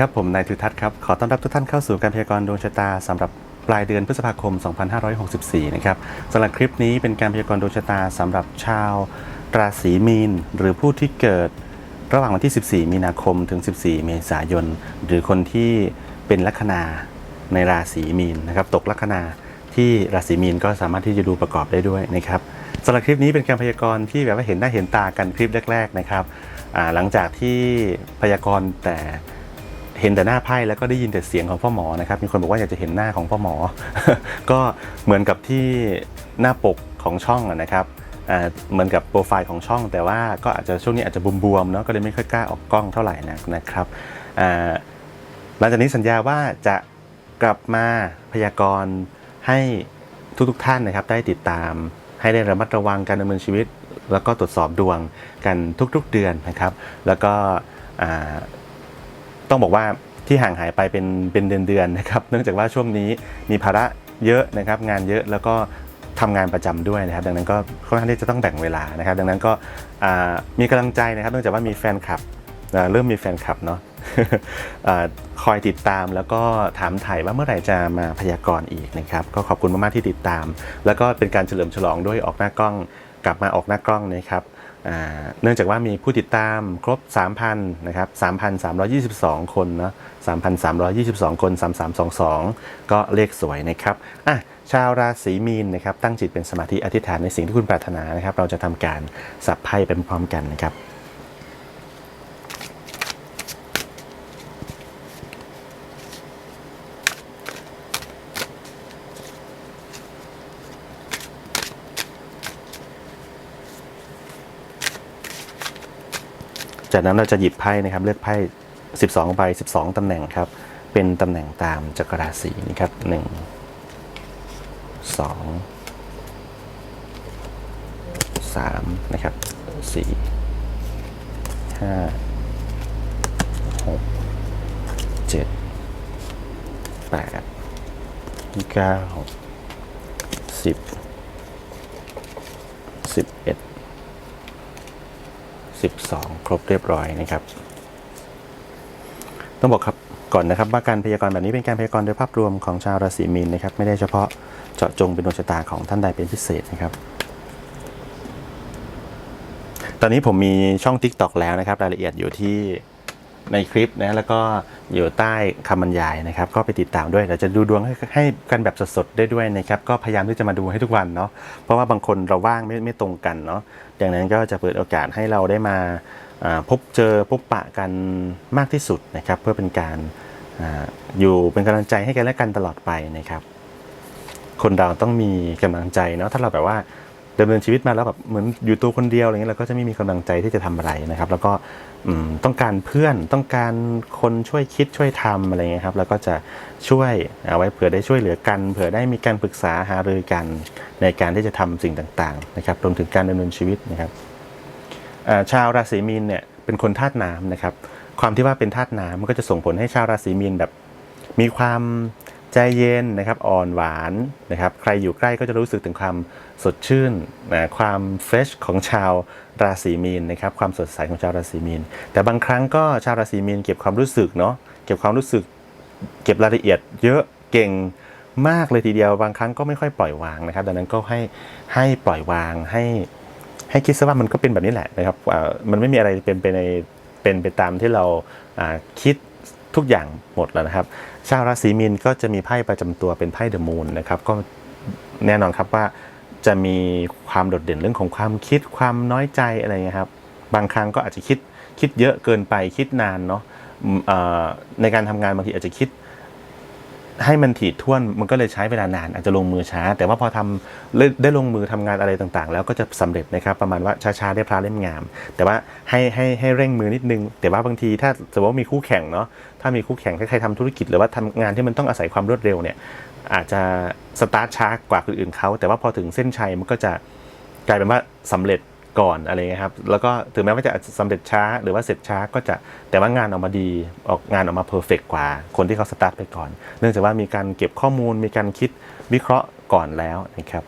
ครับ ผมนายทุทัศน์ครับ ขอต้อนรับทุกท่านเข้าสู่การพยากรณ์ดวงชะตาสำหรับปลายเดือนพฤษภาคม 2564 นะครับสำหรับคลิปนี้เป็นการพยากรณ์ดวงชะตาสำหรับชาวราศีมีน หรือผู้ที่เกิดระหว่างวันที่ 14 มีนาคมถึง 14 เมษายน หรือคนที่เป็นลัคนาในราศีมีนนะครับตกลัคนาที่ราศีมีนก็สามารถที่จะดูประกอบได้ด้วยนะครับสำหรับคลิปนี้เป็นการพยากรณ์ที่แบบว่าเห็นหน้าเห็นตากันคลิปแรก ๆ นะครับหลังจากที่พยากรณ์แต่ เห็นแต่หน้าไพ่แล้วก็ได้ยินแต่เสียงของพ่อหมอนะครับ มีคนบอกว่าอยากจะเห็นหน้าของพ่อหมอ ก็เหมือนกับที่หน้าปกของช่องนะครับเหมือนกับโปรไฟล์ของช่อง แต่ว่าก็อาจจะช่วงนี้อาจจะบวมๆเนาะก็เลยไม่ค่อยกล้าออกกล้องเท่าไหร่นะนะครับหลังจากนี้สัญญาว่าจะกลับมาพยากรณ์ให้ทุกๆท่านนะครับ ได้ติดตาม ให้ได้ระมัดระวังการดำเนินชีวิต แล้วก็ตรวจสอบดวงกันทุกๆเดือนนะครับ แล้วก็ ต้องบอกว่าที่ห่างหายไปเป็นเป็นเดือนๆนะครับเนื่องจากว่าช่วงนี้มีภาระเยอะนะครับงานเยอะแล้วก็ทำงานประจำด้วยนะครับ ดังนั้นก็ค่อนข้างที่จะต้องแบ่งเวลานะครับ ดังนั้นก็มีกำลังใจนะครับเนื่องจากว่ามีแฟนคลับเริ่มมีแฟนคลับเนาะคอยติดตามแล้วก็ถามถ่ายว่าเมื่อไหร่จะมาพยากรณ์อีกนะครับ ก็ขอบคุณมากๆที่ติดตาม แล้วก็เป็นการเฉลิมฉลองด้วยออกหน้ากล้องกลับมาออกหน้ากล้องนะครับ เนื่องจากว่ามีผู้ติดตามครบ 3,000 นะครับ 3,322 คนเนาะ 3,322 คน 3322 ก็เลขสวยนะครับ อะ ชาวราศีมีนนะครับ ตั้งจิตเป็นสมาธิอธิษฐานในสิ่งที่คุณปรารถนานะครับ เราจะทำการสับไพ่ไปพร้อมกันนะครับ จากนั้นเราจะหยิบไพ่นะครับ เลือกไพ่ 12 ใบ 12 ตำแหน่งครับ เป็นตำแหน่งตามจักรราศีนะครับ 1 2 3 นะครับ 4 5 6 7 8 9 10 12 ครบเรียบร้อยนะครับ ต้องบอกครับก่อนนะครับว่าการพยากรณ์แบบนี้เป็นการพยากรณ์โดยภาพรวมของชาวราศีมีนนะครับไม่ได้เฉพาะเจาะจงเป็นดวงชะตาของท่านใดเป็นพิเศษนะครับ ตอนนี้ผมมีช่อง t ิ k t o k แล้วนะครับ รายละเอียดอยู่ที่ในคลิปนะแล้วก็ อยู่ใต้คำบรรยายนะครับ ก็ไปติดตามด้วยเราจะดูดวงให้ให้กันแบบสดๆได้ด้วยนะครับ ก็พยายามที่จะมาดูให้ทุกวันเนาะเพราะว่าบางคนเราว่างไม่ไม่ตรงกันเนาะดังนั้นก็จะเปิดโอกาสให้เราได้มาพบเจอพบปะกันมากที่สุดนะครับ เพื่อเป็นการออยู่เป็นกำลังใจให้กันและกันตลอดไปนะครับ คนเราต้องมีกำลังใจเนาะถ้าเราแบบว่าดำเนินชีวิตมาแล้วแบบเหมือนอยู่ตัวคนเดียวอะไรเงี้ยเราก็จะไม่มีกำลังใจที่จะทำอะไรนะครับ แล้วก็ ต้องการเพื่อนต้องการคนช่วยคิดช่วยทำอะไรเงี้ยครับ แล้วก็จะช่วยเอาไว้เผื่อได้ช่วยเหลือกัน เผื่อได้มีการปรึกษาหารือกันในการที่จะทำสิ่งต่างๆนะครับรวมถึงการดำเนินชีวิตนะครับชาวราศีมีนเนี่ยเป็นคนธาตุน้ำนะครับ ความที่ว่าเป็นธาตุน้ำมันก็จะส่งผลให้ชาวราศีมีนแบบมีความ ใจเย็นนะครับอ่อนหวานนะครับใครอยู่ใกล้ก็จะรู้สึกถึงความสดชื่นนะความเฟรชของชาวราศีมีนนะครับความสดใสของชาวราศีมีน แต่บางครั้งก็ชาวราศีมีนเก็บความรู้สึกเนาะเก็บความรู้สึก เก็บรายละเอียดเยอะเก่งมากเลยทีเดียวบางครั้งก็ไม่ค่อยปล่อยวางนะครับ ดังนั้นก็ให้ให้ปล่อยวางให้ให้คิดซะว่ามันก็เป็นแบบนี้แหละนะครับมันไม่มีอะไรเป็นไปในเป็นไปตามที่เราคิด ทุกอย่างหมดแล้วนะครับ ชาวราศีมีนก็จะมีไพ่ประจำตัวเป็นไพ่เดอะมูนนะครับก็แน่นอนครับว่าจะมีความโดดเด่นเรื่องของความคิดความน้อยใจอะไรเงี้ยครับบางครั้งก็อาจจะคิดคิดเยอะเกินไปคิดนานเนาะในการทำงานบางทีอาจจะคิด ให้มันถี่ถ้วนมันก็เลยใช้เวลานานอาจจะลงมือช้า แต่ว่าพอทำได้ได้ลงมือทำงานอะไรต่างๆ แล้วก็จะสำเร็จนะครับประมาณว่าช้าๆได้พระเล่มงาม แต่ว่าให้ให้ให้เร่งมือนิดนึง แต่ว่าบางทีถ้าสมมติว่ามีคู่แข่งเนาะถ้ามีคู่แข่งใครทำธุรกิจหรือว่าทำงานที่มันต้องอาศัยความรวดเร็วเนี่ยอาจจะสตาร์ทช้ากว่าคนอื่นเขาแต่ว่าพอถึงเส้นชัยมันก็จะกลายเป็นว่าสำเร็จ ก่อนอะไรเงี้ยครับ แล้วก็ถึงแม้ว่าจะสำเร็จช้าหรือว่าเสร็จช้าก็จะแต่ว่างานออกมาดีออกงานออกมาเพอร์เฟกกว่า คนที่เขาสตาร์ทไปก่อน เนื่องจากว่ามีการเก็บข้อมูล มีการคิดวิเคราะห์ก่อนแล้วนะครับ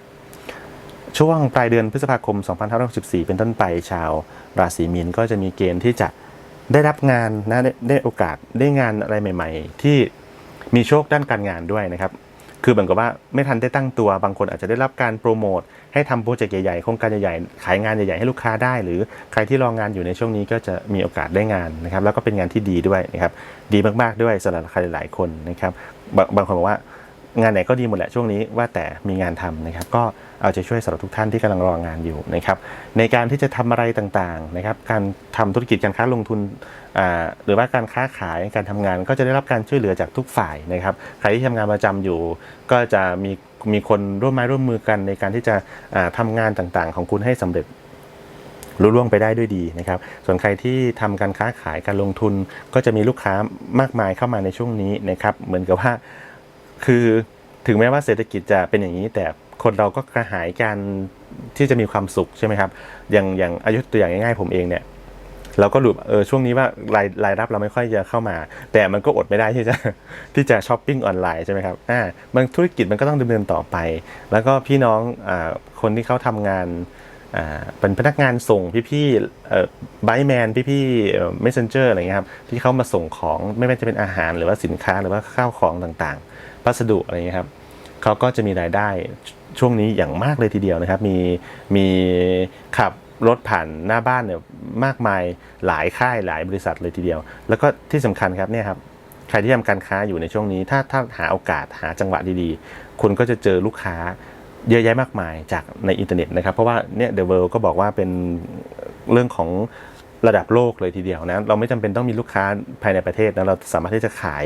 ช่วงปลายเดือนพฤษภาคม 2564 เป็นต้นไปชาวราศีมีนก็จะมีเกณฑ์ที่จะได้รับงานนะไดได้โอกาสได้งานอะไรใหม่ ๆ ที่มีโชคด้านการงานด้วยนะครับ คือเหมือนกับว่าไม่ทันได้ตั้งตัวบางคนอาจจะได้รับการโปรโมทให้ทำโปรเจกต์ใหญ่ๆโครงการใหญ่ๆขายงานใหญ่ๆให้ลูกค้าได้ หรือใครที่รองงานอยู่ในช่วงนี้ก็จะมีโอกาสได้งานนะครับ แล้วก็เป็นงานที่ดีด้วยนะครับ ดีมากๆด้วยสำหรับใครหลายๆคนนะครับบางบางคนบอกว่า งานไหนก็ดีหมดแหละช่วงนี้ว่าแต่มีงานทำนะครับ ก็เอาใจช่วยสำหรับทุกท่านที่กำลังรองานอยู่นะครับ ในการที่จะทำอะไรต่างๆนะครับ การทำธุรกิจการค้าลงทุนอ่าหรือว่าการค้าขายการทำงานก็จะได้รับการช่วยเหลือจากทุกฝ่ายนะครับ ใครที่ทำงานประจำอยู่ ก็จะมีมีคนร่วมไม้ร่วมมือกันในการที่จะอ่าทำงานต่างๆ ของคุณให้สำเร็จรุ่ล่วงไปได้ด้วยดีนะครับ ส่วนใครที่ทำการค้าขายการลงทุนก็จะมีลูกค้ามากมายเข้ามาในช่วงนี้นะครับ เหมือนกับว่า คือถึงแม้ว่าเศรษฐกิจจะเป็นอย่างนี้ แต่คนเราก็กระหายการที่จะมีความสุขใช่ไหมครับ อย่างอย่างอายุตัวอย่างง่ายๆผมเองเนี่ยเราก็หลุดเออช่วงนี้ว่ารายรายรับเราไม่ค่อยจะเข้ามา แต่มันก็อดไม่ได้ที่จะที่จะช้อปปิ้งออนไลน์ใช่ไหมครับอ่าบางธุรกิจมันก็ต้องดำเนินต่อไป แล้วก็พี่น้องอ่าคนที่เขาทำงานอ่าเป็นพนักงานส่งพี่ๆเอ่อไบแมนพี่ๆเอ่อ messenger อะไรเงี้ยครับที่เขามาส่งของไม่ว่าจะเป็นอาหารหรือว่าสินค้าหรือว่าข้าวของต่างๆ พัสดุอะไรเงี้ยครับเขาก็จะมีรายได้ช่วงนี้อย่างมากเลยทีเดียวนะครับ มีมีขับรถผ่านหน้าบ้านเนี่ยมากมายหลายค่ายหลายบริษัทเลยทีเดียว แล้วก็ที่สำคัญครับเนี่ยครับใครที่ทำการค้าอยู่ในช่วงนี้ ถ้าถ้าหาโอกาสหาจังหวะดีๆ คุณก็จะเจอลูกค้าเยอะแยะมากมายจากในอินเทอร์เน็ตนะครับ เพราะว่าเนี่ยเดอะเวิลก็บอกว่าเป็นเรื่องของ ระดับโลกเลยทีเดียวนะเราไม่จำเป็นต้องมีลูกค้าภายในประเทศนะเราสามารถที่จะขาย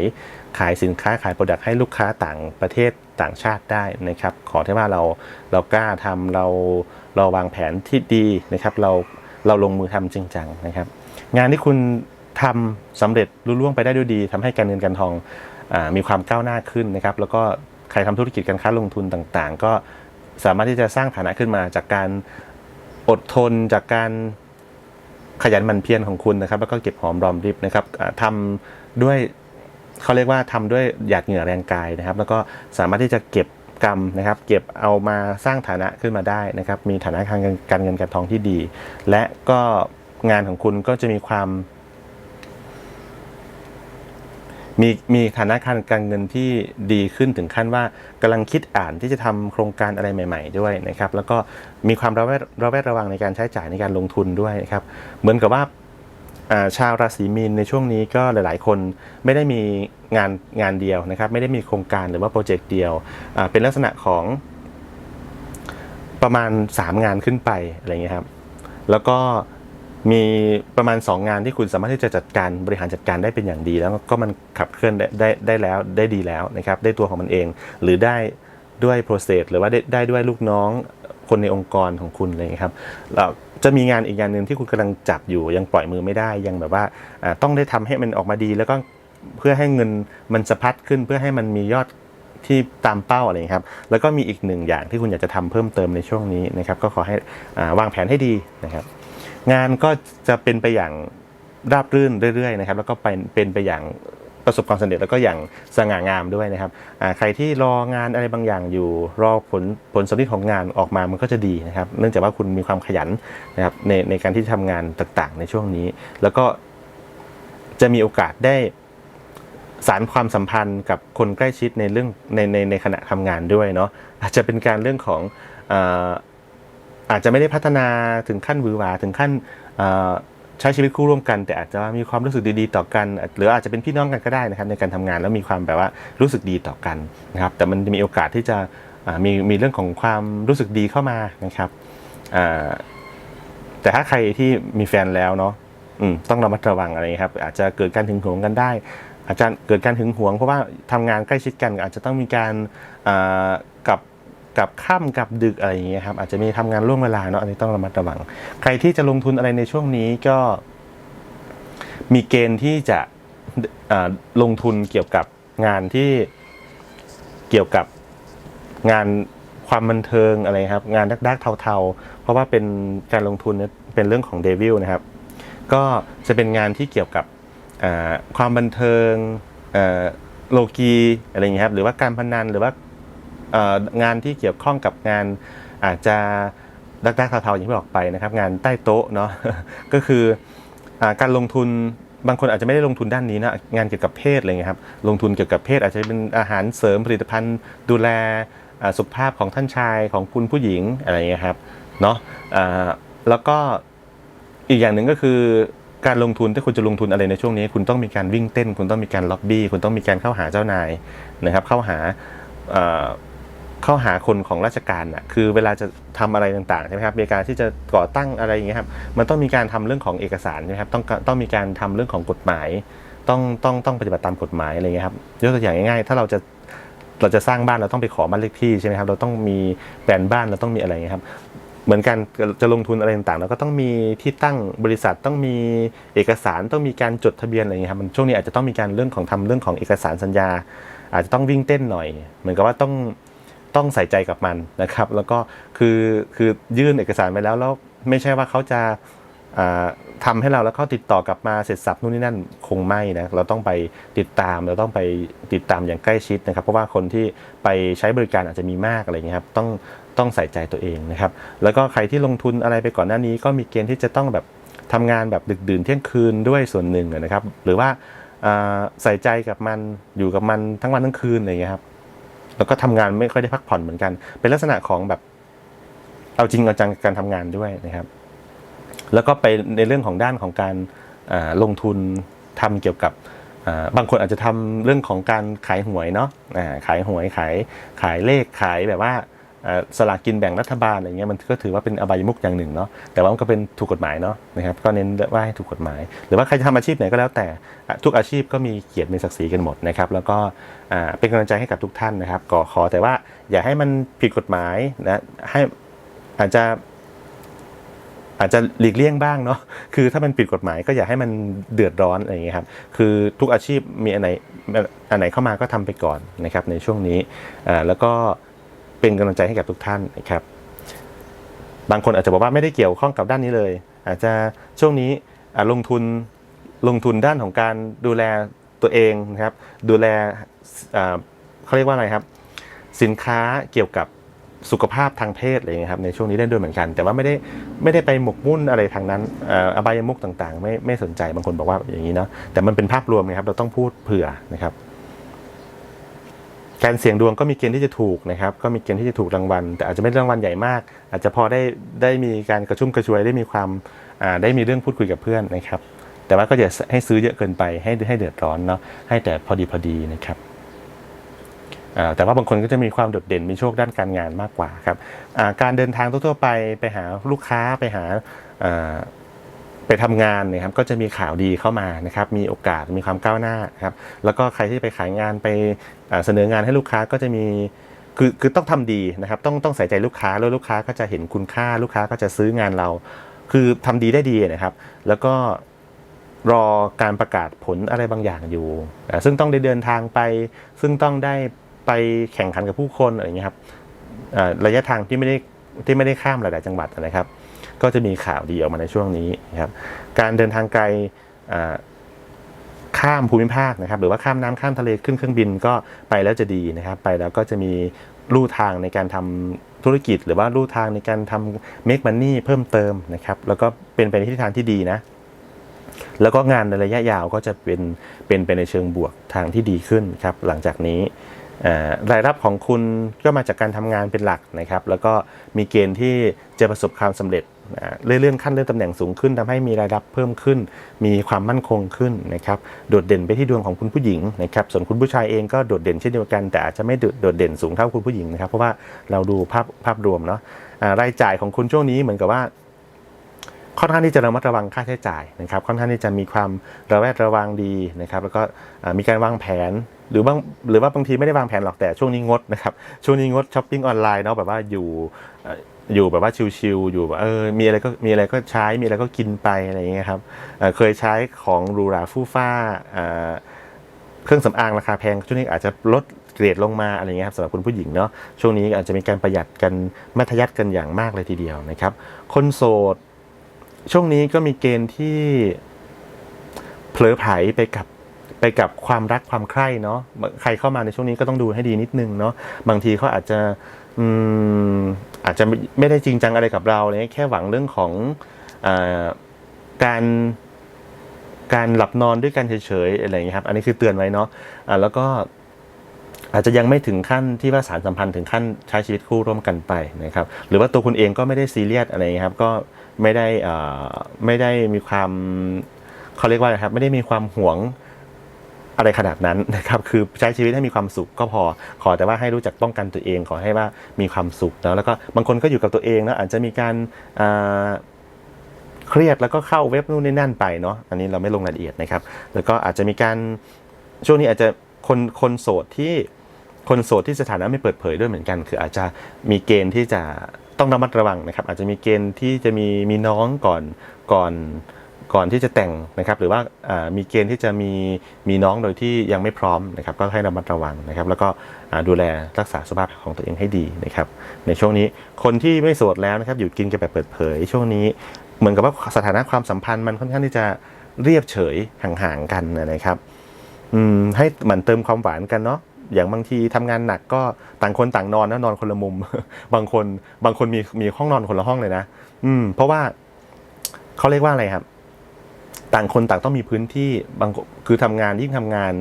ขายสินค้าขายโปรดักต์ให้ลูกค้าต่างประเทศต่างชาติได้นะครับ ขอที่ว่าเราเรากล้าทำเราเราวางแผนที่ดีนะครับ เราเราลงมือทำจริงจังนะครับ งานที่คุณทำสำเร็จรุ่ล่วงไปได้ด้วยดีทำให้การเงินการทองอมีความก้าวหน้าขึ้นนะครับ แล้วก็ใครทำธุรกิจการค้าลงทุนต่างๆ ก็สามารถที่จะสร้างฐานะขึ้นมาจากการอดทนจากการ ขยันหมั่นเพียรของคุณนะครับ แล้วก็เก็บหอมรอมริบนะครับอ่าทำด้วยเขาเรียกว่าทำด้วยหยาดเหงื่อแรงกายนะครับ แล้วก็สามารถที่จะเก็บกรรมนะครับ เก็บเอามาสร้างฐานะขึ้นมาได้นะครับ มีฐานะทางการเงินการทองที่ดี และก็งานของคุณก็จะมีความ มีมีฐานะการการเงินที่ดีขึ้นถึงขั้นว่ากำลังคิดอ่านที่จะทำโครงการอะไรใหม่ ๆ ด้วยนะครับ แล้วก็มีความระแวดระแวดระวังในการใช้จ่ายในการลงทุนด้วยนะครับ เหมือนกับว่าชาวราศีมีนในช่วงนี้ก็หลาย ๆ คนไม่ได้มีงานงานเดียวนะครับ ไม่ได้มีโครงการหรือว่าโปรเจกต์เดียว เป็นลักษณะของประมาณ 3 งานขึ้นไปอะไรเงี้ยครับ แล้วก็ มีประมาณ 2 งานที่คุณสามารถที่จะจัดการบริหารจัดการได้เป็นอย่างดี แล้วก็มันขับเคลื่อนได้ได้ได้แล้วได้ดีแล้วนะครับได้ตัวของมันเอง หรือได้ด้วยโปรเซสหรือว่าได้ได้ด้วยลูกน้องคนในองค์กรของคุณอะไรอย่างเงี้ยครับแล้วจะมีงานอีกงานหนึ่งที่คุณกำลังจับอยู่ยังปล่อยมือไม่ได้ยังแบบว่าต้องได้ทำให้มันออกมาดี แล้วก็เพื่อให้เงินมันสะพัดขึ้นเพื่อให้มันมียอดที่ตามเป้าอะไรครับ แล้วก็มีอีกหนึ่งอย่างที่คุณอยากจะทำเพิ่มเติมในช่วงนี้นะครับ ก็ขอให้วางแผนให้ดีนะครับ งานก็จะเป็นไปอย่างราบรื่นเรื่อยๆนะครับแล้วก็เป็นเป็นไปอย่างประสบความสำเร็จแล้วก็อย่างสง่างามด้วยนะครับใครที่รองานอะไรบางอย่างอยู่รอผลผลสำเร็จของงานออกมามันก็จะดีนะครับ เนื่องจากว่าคุณมีความขยันนะครับในในการที่ทำงานต่างๆ ในช่วงนี้ แล้วก็จะมีโอกาสได้สารความสัมพันธ์กับคนใกล้ชิดในเรื่องในในในขณะทำงานด้วยเนาะอาจจะเป็นการเรื่องของ อาจจะไม่ได้พัฒนาถึงขั้นหวือหวาถึงขั้นใช้ชีวิตคู่ร่วมกัน แต่อาจจะมีความรู้สึกดีๆต่อกัน หรืออาจจะเป็นพี่น้องกันก็ได้นะครับในการทำงานแล้วมีความแบบว่ารู้สึกดีต่อกันนะครับ แต่มันจะมีโอกาสที่จะมีมีเรื่องของความรู้สึกดีเข้ามานะครับแต่ถ้าใครที่มีแฟนแล้วเนาะต้องระมัดระวังอะไรครับ อาจจะเกิดการหึงหวงกันได้ อาจจะเกิดการหึงหวงเพราะว่าทำงานใกล้ชิดกันอาจจะต้องมีการกับ กับค่ำกับดึกอะไรอย่างเงี้ยครับอาจจะมีทำงานร่วมเวลาเนาะอันนี้ต้องระมัดระวัง ใครที่จะลงทุนอะไรในช่วงนี้ก็มีเกณฑ์ที่จะลงทุนเกี่ยวกับงานที่เกี่ยวกับงานความบันเทิงอะไรครับ งานดักๆเทาๆ เพราะว่าเป็นการลงทุนเป็นเรื่องของเดวิลนะครับ ก็จะเป็นงานที่เกี่ยวกับความบันเทิงโลกีอะไรอย่างเงี้ยครับหรือว่าการพนันหรือว่า งานที่เกี่ยวข้องกับงานอาจจะดักๆเทาๆอย่างที่บอกไปนะครับ งานใต้โต๊ะเนาะก็คืออการลงทุนบางคนอาจจะไม่ได้ลงทุนด้านนี้นะงานเกี่ยวกับเพศอะไรเงี้ยครับลงทุนเกี่ยวกับเพศอาจจะเป็นอาหารเสริมผลิตภัณฑ์ ดูแลสุขภาพของท่านชายของคุณผู้หญิงอะไรเงี้ยครับเนาะแล้วก็อีกอย่างหนึ่งก็คือการลงทุนถ้าคุณจะลงทุนอะไรในช่วงนี้ คุณต้องมีการวิ่งเต้น คุณต้องมีการล็อบบี้คุณต้องมีการเข้าหาเจ้านายนะครับ เข้าหา เข้าหาคนของราชการอะคือเวลาจะทำอะไรต่างๆใช่ไหมครับในการที่จะก่อตั้งอะไรอย่างเงี้ยครับมันต้องมีการทำเรื่องของเอกสารนะครับต้องต้องมีการทำเรื่องของกฎหมาย ต้องต้องต้องปฏิบัติตามกฎหมายอะไรเงี้ยครับยกตัวอย่างง่ายๆ ถ้าเราจะเราจะสร้างบ้านเราต้องไปขอบ้านเลขที่ใช่ไหมครับเราต้องมีแผนบ้านเราต้องมีอะไรเงี้ยครับเหมือนกันจะลงทุนอะไรต่างๆเราก็ต้องมีที่ตั้งบริษัทต้องมีเอกสารต้องมีการจดทะเบียนอะไรเงี้ยครับมันช่วงนี้อาจจะต้องมีการเรื่องของทำเรื่องของเอกสารสัญญา อาจจะต้องวิ่งเต้นหน่อย เหมือนกับว่าต้อง ต้องใส่ใจกับมันนะครับ แล้วก็คือคือยื่นเอกสารไปแล้วแล้วไม่ใช่ว่าเขาจะอ่าทำให้เราแล้วเขาติดต่อกลับมาเสร็จสับนู่นนี่นั่นคงไม่นะเราต้องไปติดตามเราต้องไปติดตามอย่างใกล้ชิดนะครับ เพราะว่าคนที่ไปใช้บริการอาจจะมีมากอะไรอย่างเงี้ยครับต้องต้องใส่ใจตัวเองนะครับ แล้วก็ใครที่ลงทุนอะไรไปก่อนหน้านี้ ก็มีเกณฑ์ที่จะต้องแบบทำงานแบบดึกดื่นเที่ยงคืนด้วยส่วนหนึ่งนะครับ หรือว่าใส่ใจกับมันอยู่กับมันทั้งวันทั้งคืนอะไรอย่างเงี้ยครับ แล้วก็ทำงานไม่ค่อยได้พักผ่อนเหมือนกัน เป็นลักษณะของแบบเอาจริงเอาจังการทำงานด้วยนะครับ แล้วก็ไปในเรื่องของด้านของการลงทุนทำเกี่ยวกับบางคนอาจจะทำเรื่องของการขายหวยเนาะขายหวยขายขายเลขขายแบบว่า สลากกินแบ่งรัฐบาลอะไรเงี้ยมันก็ถือว่าเป็นอบายมุกอย่างหนึ่งเนาะแต่ว่ามันก็เป็นถูกกฎหมายเนาะนะครับก็เน้นว่าให้ถูกกฎหมาย หรือว่าใครจะทำอาชีพไหนก็แล้วแต่ทุกอาชีพก็มีเกียรติมีศักดิ์ศรีกันหมดนะครับแล้วก็เป็นกำลังใจให้กับทุกท่านนะครับก็ขอแต่ว่าอย่าให้มันผิดกฎหมายนะให้อาจจะอาจจะหลีกเลี่ยงบ้างเนาะ คือถ้ามันผิดกฎหมายก็อย่าให้มันเดือดร้อนอะไรอย่างเงี้ยครับ คือทุกอาชีพมีอันไหนอันไหนเข้ามาก็ทำไปก่อนนะครับในช่วงนี้ แล้วก็ เป็นกำลังใจให้กับทุกท่านนะครับ บางคนอาจจะบอกว่าไม่ได้เกี่ยวข้องกับด้านนี้เลย อาจจะช่วงนี้ลงทุนลงทุนด้านของการดูแลตัวเองนะครับ ดูแลเขาเรียกว่าอะไรครับ สินค้าเกี่ยวกับสุขภาพทางเพศอะไรเงี้ยครับในช่วงนี้ได้ด้วยเหมือนกัน แต่ว่าไม่ได้ไม่ได้ไปหมกมุ่นอะไรทางนั้นอ่ออบายมุกต่างๆ ไม่ไม่สนใจบางคนบอกว่าอย่างนี้เนาะแต่มันเป็นภาพรวมนะครับเราต้องพูดเผื่อนะครับ การเสี่ยงดวงก็มีเกณฑ์ที่จะถูกนะครับ ก็มีเกณฑ์ที่จะถูกรางวัล แต่อาจจะไม่ได้รางวัลใหญ่มาก อาจจะพอได้ได้มีการกระชุ่มกระชวยได้มีความอ่าได้มีเรื่องพูดคุยกับเพื่อนนะครับ แต่ว่าก็อย่าให้ซื้อเยอะเกินไปให้ให้เดือดร้อนเนาะให้แต่พอดีพอดีนะครับอ่าแต่ว่าบางคนก็จะมีความโดดเด่นมีโชคด้านการงานมากกว่าครับอ่าการเดินทางทั่วๆไปไปหาลูกค้าไปหาอ่า ไปทำงานนะครับก็จะมีข่าวดีเข้ามานะครับมีโอกาสมีความก้าวหน้าครับแล้วก็ใครที่ไปขายงานไปเสนองานให้ลูกค้าก็จะมีคือคือต้องทำดีนะครับต้องต้องใส่ใจลูกค้าแล้วลูกค้าก็จะเห็นคุณค่าลูกค้าก็จะซื้องานเรา คือทำดีได้ดีนะครับ แล้วก็รอการประกาศผลอะไรบางอย่างอยู่ ซึ่งต้องได้เดินทางไป ซึ่งต้องได้ไปแข่งขันกับผู้คนอะไรอย่างเงี้ยครับระยะทางที่ไม่ได้ที่ไม่ได้ข้ามหลาย ๆ จังหวัดนะครับ ก็จะมีข่าวดีออกมาในช่วงนี้นะครับการเดินทางไกลข้ามภูมิภาคนะครับหรือว่าข้ามน้ำข้ามทะเลขึ้นเครื่องบินก็ไปแล้วจะดีนะครับ ไปแล้วก็จะมีลู่ทางในการทำธุรกิจ หรือว่าลู่ทางในการทำ make money เพิ่มเติมนะครับแล้วก็เป็นไปในทิศทางที่ดีนะแล้วก็งานในระยะยาวก็จะเป็นเป็นไปในเชิงบวกทางที่ดีขึ้นครับหลังจากนี้รายรับของคุณก็มาจากการทำงานเป็นหลักนะครับ แล้วก็มีเกณฑ์ที่จะประสบความสำเร็จ เลื่อนขั้นเลื่อนตำแหน่งสูงขึ้นทำให้มีรายรับเพิ่มขึ้น มีความมั่นคงขึ้นนะครับโดดเด่นไปที่ดวงของคุณผู้หญิงนะครับส่วนคุณผู้ชายเองก็โดดเด่นเช่นเดียวกัน แต่อาจจะไม่โดดเด่นสูงเท่าคุณผู้หญิงนะครับเพราะว่าเราดูภาพภาพรวมเนาะรายจ่ายของคุณช่วงนี้เหมือนกับว่าค่อนข้างที่จะระมัดระวังค่าใช้จ่ายนะครับ ค่อนข้างที่จะมีความระแวดระวังดีนะครับ แล้วก็มีการวางแผนหรือบางหรือว่าบางทีไม่ได้วางแผนหรอกแต่ช่วงนี้งดนะครับช่วงนี้งดช้อปปิ้งออนไลน์เนาะแบบว่าอยู่ อยู่แบบว่าชิลๆอยู่แบบเออมีอะไรก็มีอะไรก็ใช้มีอะไรก็กินไปอะไรอย่างเงี้ยครับเเคยใช้ของรูราฟู่ฟ้าเครื่องสำอางราคาแพงช่วงนี้อาจจะลดเกรดลงมาอะไรเงี้ยครับสำหรับคุณผู้หญิงเนาะช่วงนี้อาจจะมีการประหยัดกันมัธยัติกันอย่างมากเลยทีเดียวนะครับ คนโสดช่วงนี้ก็มีเกณฑ์ที่เผลอไผลไปกับ ไปกับความรักความใคร่เนาะใครเข้ามาในช่วงนี้ก็ต้องดูให้ดีนิดนึงเนาะบางทีเขาอาจจะอืมอาจจะไม่ได้จริงจังอะไรกับเราเลยแค่หวังเรื่องของอการการหลับนอนด้วยกันเฉยๆอะไรอย่างเงี้ยครับ อันนี้คือเตือนไว้เนาะอ่าแล้วก็อาจจะยังไม่ถึงขั้นที่ว่าสารสัมพันธ์ถึงขั้นใช้ชีวิตคู่ร่วมกันไปนะครับ หรือว่าตัวคุณเองก็ไม่ได้ซีเรียสอะไรอย่างเงี้ยครับ ก็ไม่ได้ไม่ได้มีความเขาเรียกว่าอะไรครับ ไม่ได้มีความหวง อะไรขนาดนั้นนะครับคือใช้ชีวิตให้มีความสุขก็พอ ขอแต่ว่าให้รู้จักป้องกันตัวเอง ขอให้ว่ามีความสุขแล้วแล้วก็บางคนก็อยู่กับตัวเองนะอาจจะมีการเครียดแล้วก็เข้าเว็บนู่นนี่นั่นไปเนาะอันนี้เราไม่ลงรายละเอียดนะครับ แล้วก็อาจจะมีการช่วงนี้อาจจะคนคนโสดที่คนโสดที่สถานะไม่เปิดเผยด้วยเหมือนกัน คืออาจจะมีเกณฑ์ที่จะต้องระมัดระวังนะครับ อาจจะมีเกณฑ์ที่จะมีมีน้องก่อนก่อน ก่อนที่จะแต่งนะครับหรือว่ามีเกณฑ์ที่จะมีมีน้องโดยที่ยังไม่พร้อมนะครับก็ให้ระมัดระวังนะครับ แล้วก็ดูแลรักษาสุขภาพของตัวเองให้ดีนะครับในช่วงนี้คนที่ไม่โสดแล้วนะครับอยู่กินกันแบบเปิดเผย ช่วงนี้เหมือนกับว่าสถานะความสัมพันธ์มันค่อนข้างที่จะเรียบเฉยห่างๆกันนะครับให้หมันเติมความหวานกันเนาะอย่างบางทีทำงานหนักก็ต่างคนต่างนอนนะนอนคนละมุม บางคนบางคนมีมีห้องนอนคนละห้องเลยนะ อืม เพราะว่าเขาเรียกว่าอะไรครับ ต่างคนต่างต้องมีพื้นที่บางคือทำงานยิ่งทำงาน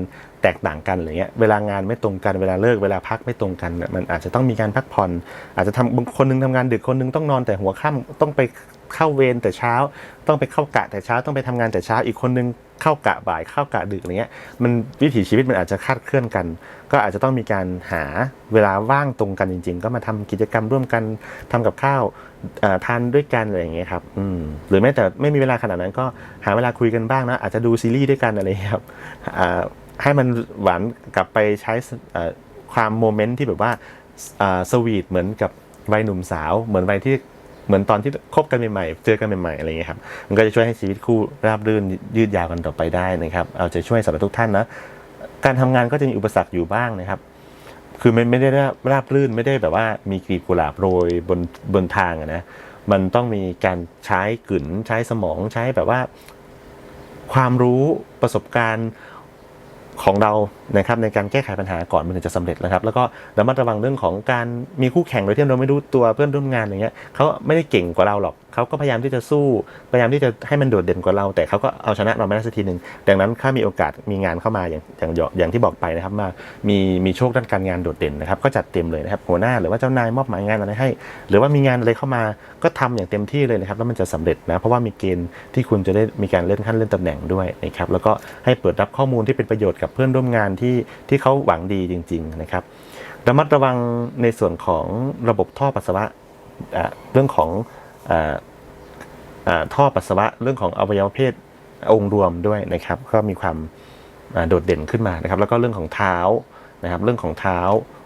แตกต่างกันอะไรเงี้ยเวลางานไม่ตรงกันเวลาเลิกเวลาพักไม่ตรงกันเนี่ยมันอาจจะต้องมีการพักผ่อน อาจจะทำบางคนนึงทำงานดึกคนนึงต้องนอนแต่หัวค่ำต้องไปเข้าเวรแต่เช้า ต้องไปเข้ากะแต่เช้าต้องไปทำงานแต่เช้าอีกคนนึง เข้ากะบ่ายเข้ากะดึกอะไรเงี้ยมันวิถีชีวิตมันอาจจะคาดเคลื่อนกัน ก็อาจจะต้องมีการหาเวลาว่างตรงกันจริง ๆ ก็มาทำกิจกรรมร่วมกันทำกับข้าวทานด้วยกันอะไรอย่างเงี้ยครับอืมหรือแม้แต่ไม่มีเวลาขนาดนั้นก็หาเวลาคุยกันบ้างนะอาจจะดูซีรีส์ด้วยกันอะไรครับให้มันหวานกลับไปใช้ความโมเมนต์ที่แบบว่าสวีทเหมือนกับวัยหนุ่มสาว เหมือนวัยที่ เหมือนตอนที่คบกันใหม่ๆเจอกันใหม่ๆอะไรอย่างเงี้ยครับมันก็จะช่วยให้ชีวิตคู่ราบรื่นยืดยาวกันต่อไปได้นะครับเอาใจช่วยสำหรับทุกท่านนะการทำงานก็จะมีอุปสรรคอยู่บ้างนะครับ คือมันไม่ได้ราบรื่นไม่ได้แบบว่ามีกลีบกุหลาบโรยบนบนทางนะมันต้องมีการใช้กลืนใช้สมองใช้แบบว่า ความรู้ประสบการณ์ ของเรานะครับในการแก้ไขปัญหาก่อนมันถึงจะสำเร็จนะครับ แล้วก็ระมัดระวังเรื่องของการมีคู่แข่งโดยที่เราไม่รู้ตัวเพื่อนร่วมงานอย่างเงี้ยเขาไม่ได้เก่งกว่าเราหรอกเขาก็พยายามที่จะสู้พยายามที่จะให้มันโดดเด่นกว่าเรา แต่เขาก็เอาชนะเราไม่ได้สักทีหนึ่งดังนั้นถ้ามีโอกาสมีงานเข้ามาอย่างอย่างอย่างที่บอกไปนะครับมามีมีโชคด้านการงานโดดเด่นนะครับก็จัดเต็มเลยนะครับหัวหน้าหรือว่าเจ้านายมอบหมายงานอะไรให้ หรือว่ามีงานอะไรเข้ามาก็ทำอย่างเต็มที่เลยนะครับแล้วมันจะสำเร็จนะเพราะว่ามีเกณฑ์ที่คุณจะได้มีการเลื่อนขั้นเลื่อนตำแหน่งด้วยนะครับแล้วก็ให้เปิดรับข้อมูลที่เป็นประโยชน์กับเพื่อนร่วมงานที่ที่เขาหวังดีจริง ๆ นะครับระมัดระวังในส่วนของระบบท่อปัสสาวะเรื่องของออท่อปัสสาวะเรื่องของอวัยวะเพศองค์รวมด้วยนะครับ ก็มีความโดดเด่นขึ้นมานะครับ แล้วก็เรื่องของเท้านะครับ เรื่องของเท้า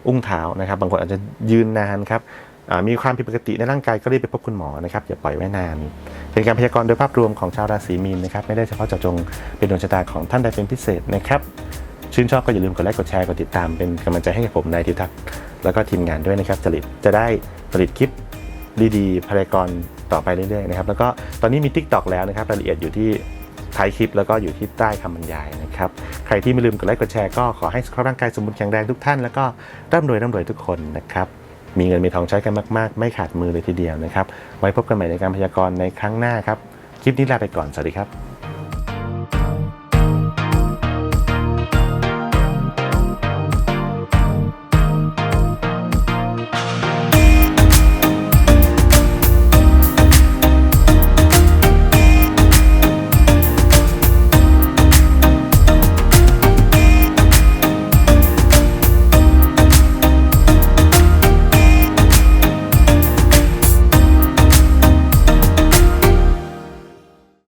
อุ้งเท้านะครับ บางคนอาจจะยืนนานครับ มีความผิดปกติในร่างกายก็รีบไปพบคุณหมอนะครับอย่าปล่อยไว้นานเป็นการพยากรณ์โดยภาพรวมของชาวราศีมีนนะครับไม่ได้เฉพาะเจาะจงเป็นดวงชะตาของท่านใดเป็นพิเศษนะครับชื่นชอบก็อย่าลืมกดไลค์กดแชร์กดติดตามเป็นกำลังใจให้กับผมนายทิทัศน์แล้วก็ทีมงานด้วยนะครับจริตจะได้ผลิตคลิปดีๆพยากรณ์ต่อไปเรื่อยๆนะครับแล้วก็ตอนนี้มี Tik t o อกแล้วนะครับรายละเอียดอยู่ที่ท้ายคลิปแล้วก็อยู่ที่ใต้คำบรรยายนะครับ ใครที่ไม่ลืมกดไลค์กดแชร์ก็ขอให้สุขภาพร่างกายสมบูรณ์แข็งแรงทุกท่านแล้วก็ร่ำรวยร่ำรวยทุกคนนะครับ มีเงินมีทองใช้กันมากๆ ไม่ขาดมือเลยทีเดียวนะครับ ไว้พบกันใหม่ในการพยากรณ์ในครั้งหน้าครับ คลิปนี้ลาไปก่อน สวัสดีครับ